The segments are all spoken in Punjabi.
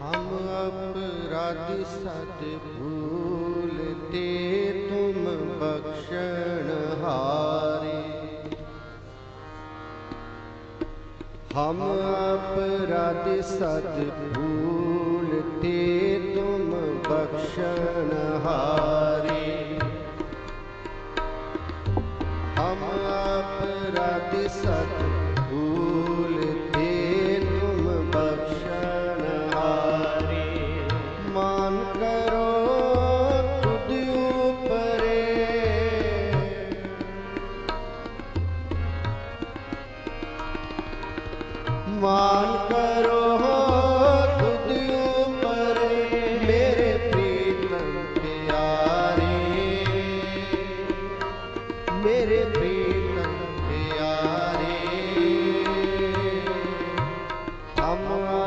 हम अपराध सत भूलते तुम बख्शण हारे हम अपराध सत भूलते तुम बख्शण हारे हम अपराध सत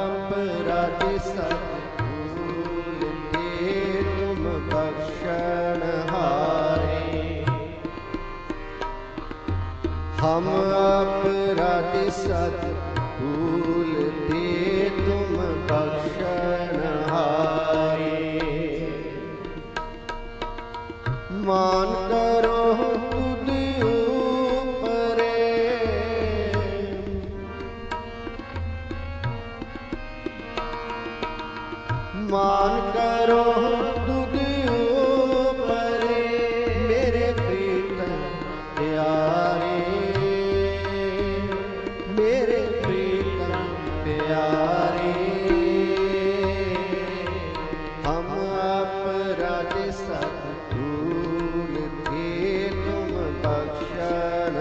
ਨਾਮ ਰਜ ਸਤਿਗੁਰ ਕੇ ਤੁਮ ਬਖਸ਼ਣ ਹਾਰੇ। ਹਮ ਅਪਰਾਧੀ ਸਤਿ ਮਾਨ ਕਰੋ, ਦੁਖ ਮੇਰੇ ਪ੍ਰੀਤਮ ਪਿਆਰੇ। ਮੇਰੇ ਪ੍ਰੀਤਮ ਪਿਆਰੇ। ਹਮ ਅਪਰਾਧ ਸਭ ਭੂਲ ਤੇ ਤੁਮ ਬਖਸ਼ਣ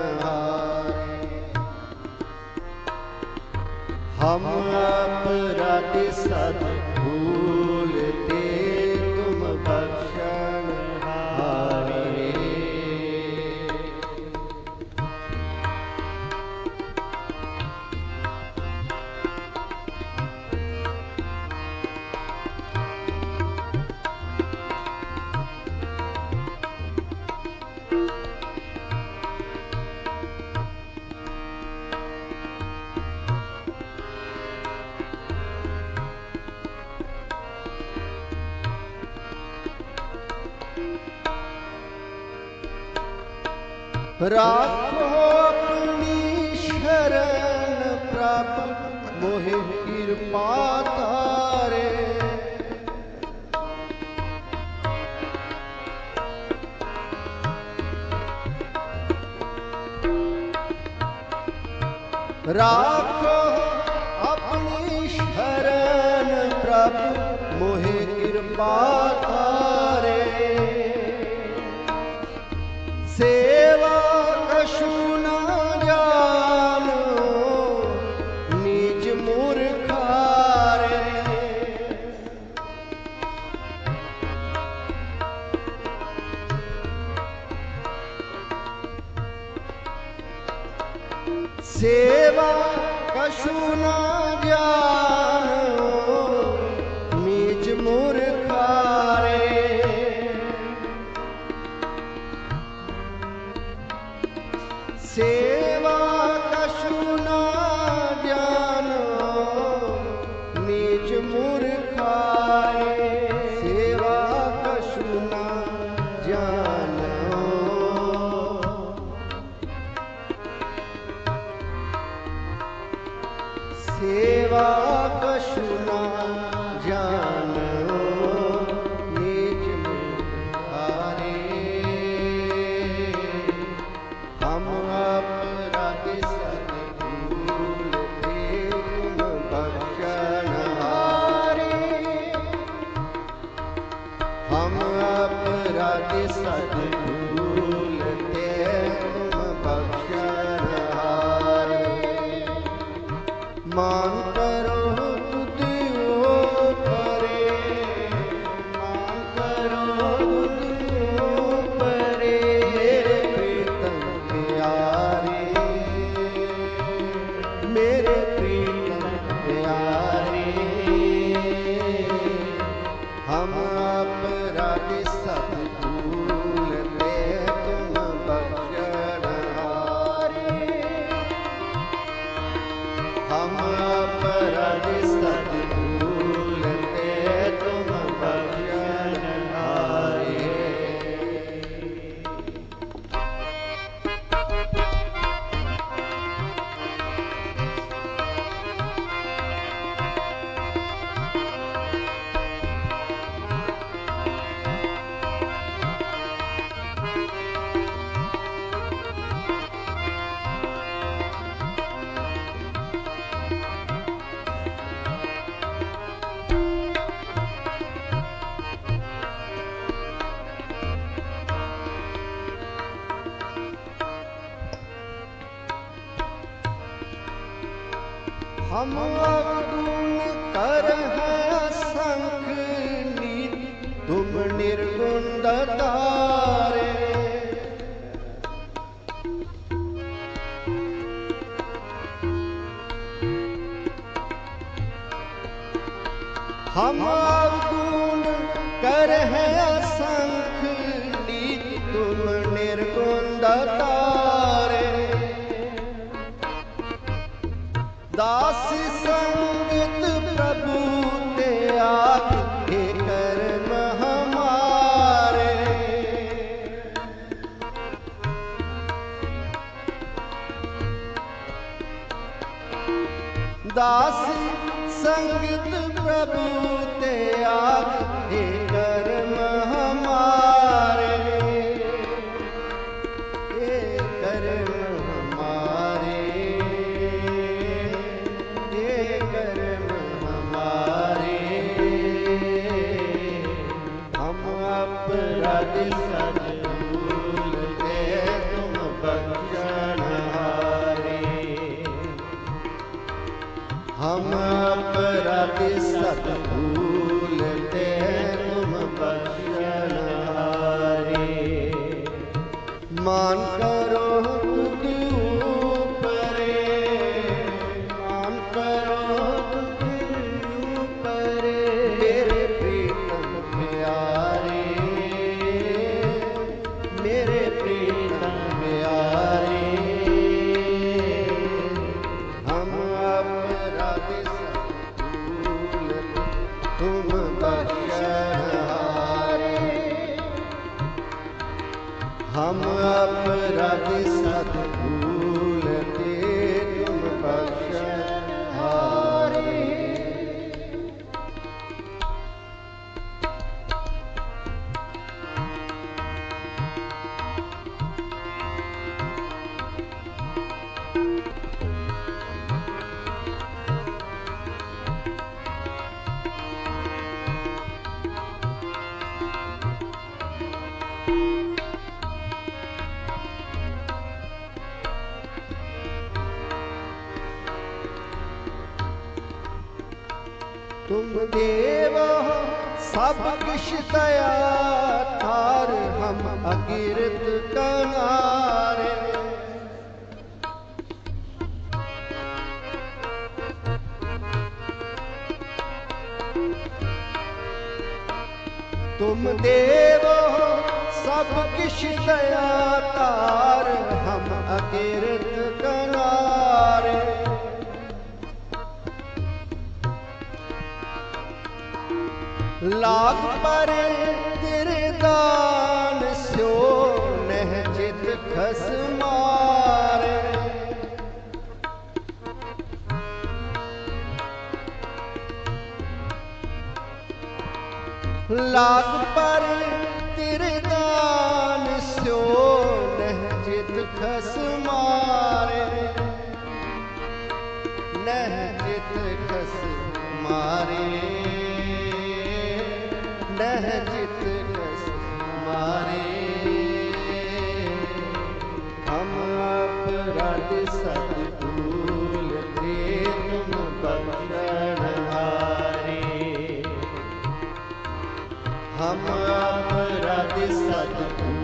ਰਾਖੋ ਆਪਣੀ ਸ਼ਰਨ ਪ੍ਰਭ ਮੋਹਿ ਕਿਰਪਾ ਧਾਰੇ। ਰਾਖੋ ਆਪਣੀ ਸ਼ਰਨ ਪ੍ਰਭ ਮੋਹਿ ਕਿਰਪਾ ਹਮ ਅਵਗੁਣ ਕਰ ਹੈ ਅਸੰਖ ਨੀਤ ਤੁਮ ਨਿਰਗੁਣ ਦਤਾਰੇ ਹਮ ਅਵਗੁਣ ਕਰ ਹੈ ਅਸੰਖ ਦਾਸ ਸੰਗਤ ਪ੍ਰਭੂ ਤੇ ਆਖੇ ਕਰਮ ਹਮਾਰੇ ਦਾਸ ਸੰਗਤ ਪ੍ਰਭੂ ਤੇ ਆਖੇ ਕਰਮ ਅਪਰਾਧ ਸਦ ਹਮ ਅਪਰਾਧੀ ਸਤ ਦੇਵ, ਸਭ ਕਿਛ ਦਇਆ ਧਾਰ, ਹਮ ਅਕਿਰਤ ਕਨਾਰੇ। ਤੁਮ ਦੇਵ, ਸਭ ਕਿਛ ਦਇਆ ਧਾਰ, ਹਮ ਅਕਿਰਤ ਕਨਾਰੇ। ਲਾਗ ਪਰ ਤੇਰੇ ਦਾਨ ਸਿਓ ਨਹਿ ਜਿਤ ਖਸ ਲਾਗ ਪਰ ਤੇਰੇ ਦਾਨ ਹਮ ਅਪਰਾਧ ਸਤ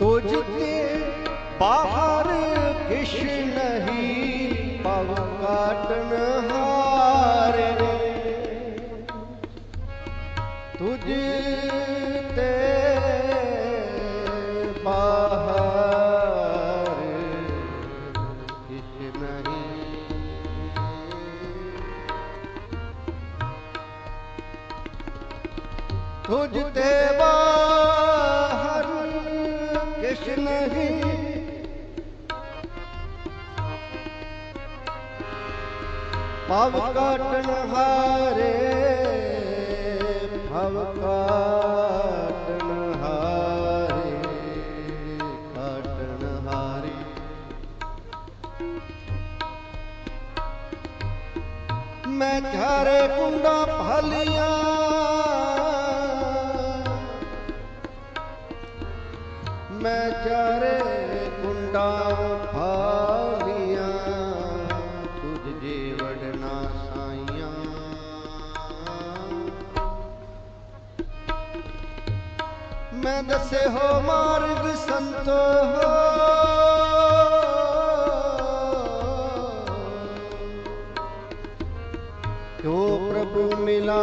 तुझ के बाहर किश नहीं पव काटन हार तुझे ਕਿਛ ਨਹੀਂ। ਭਵ ਕਾਟਨ ਹਾਰੇ ਭਵ ਕਾਟਨ ਹਾਰੇ ਕਾਟਨ ਹਾਰੇ। ਮੈਂ ਚਾਰੇ ਕੁੰਡਾ ਭਲੀਆਂ ਮੈਂ ਚਾਰੇ ਕੁੰਡਾ ਭਾਲੀਆਂ ਤੁਝ ਜੇ ਵੜਨਾ ਸਾਈਆਂ। ਮੈਂ ਦੱਸੇ ਹੋ ਮਾਰਗ ਸੰਤੋ। ਜੋ ਪ੍ਰਭੂ ਮਿਲਾ?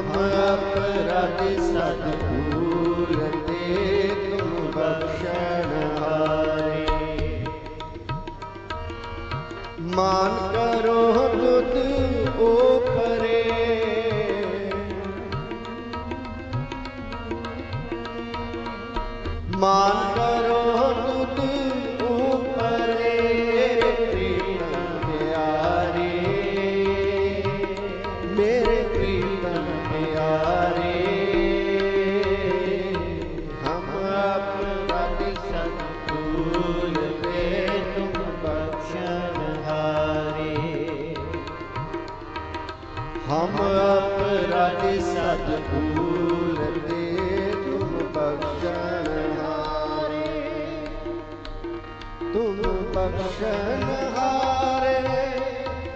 ਹਮ ਅਪਰਾਧੀ ਸਤਿਗੁਰ ਤੇ ਤੁਮ ਬਖਸ਼ਣ ਹਾਰੇ। ਮਾਨ ਕਰੋ ਤੁਧ ਓਪਰੇ। ਮਾਨ ਹਮ ਅਪਰਾਧੀ ਸਤਿਗੁਰ ਤੇ ਤੁਮ ਬਖਸ਼ਣ ਹਾਰੇ ਤੁਮ ਬਖਸ਼ਣ ਹਾਰੇ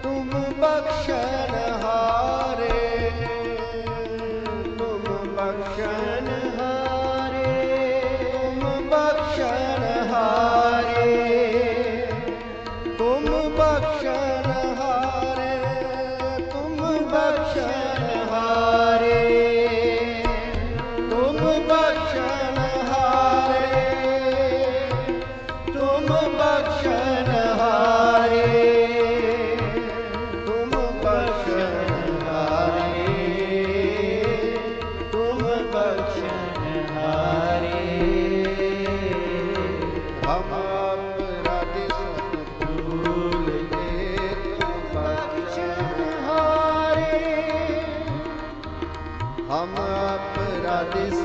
ਤੁਮ ਬਖਸ਼ਣ ਹਾਰੇ ਤੁਮ ਬਖਸ਼ਣ ਹਾਰੇ ਤੁਮ ਬਖਸ਼ਣ ਹਾਰੇ ਤੁਮ ਬਖਸ਼ਣ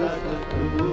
ਸਤਿਗੁਰ।